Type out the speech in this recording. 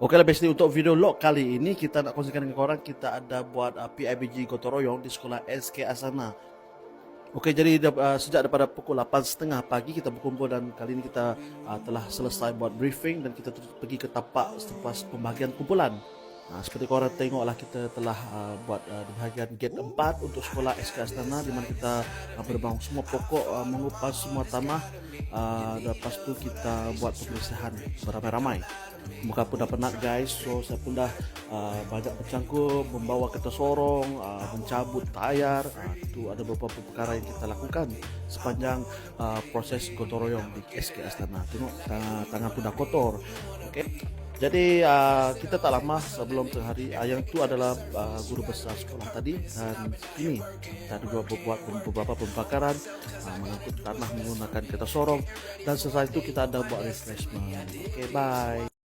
Okey lah basically untuk video log kali ini kita nak kongsikan dengan korang kita ada buat uh, PIBG gotong royong di sekolah SK Asana. Okey jadi uh, sejak daripada pukul 8.30 pagi kita berkumpul dan kali ini kita uh, telah selesai buat briefing dan kita pergi ke tapak selepas pembahagian kumpulan. Uh, seperti korang tengoklah kita telah uh, buat uh, di bahagian gate 4 untuk sekolah SK Astana di mana kita uh, berbangun semua pokok, uh, mengupas semua tanah uh, lepas tu kita buat pembersihan beramai-ramai. Muka pun dah penat guys, so saya pun dah uh, banyak bercangkup, membawa kereta sorong, uh, mencabut tayar. Uh, itu ada beberapa perkara yang kita lakukan sepanjang uh, proses gotong royong di SK Astana. Tengok tangan, tangan pun dah kotor. Okay. Jadi uh, kita tak lama sebelum tengah hari uh, yang itu adalah uh, guru besar sekolah tadi dan ini kita juga membuat beberapa pembakaran uh, mengangkut tanah menggunakan kereta sorong dan setelah itu kita ada buat refreshment. Okay, bye.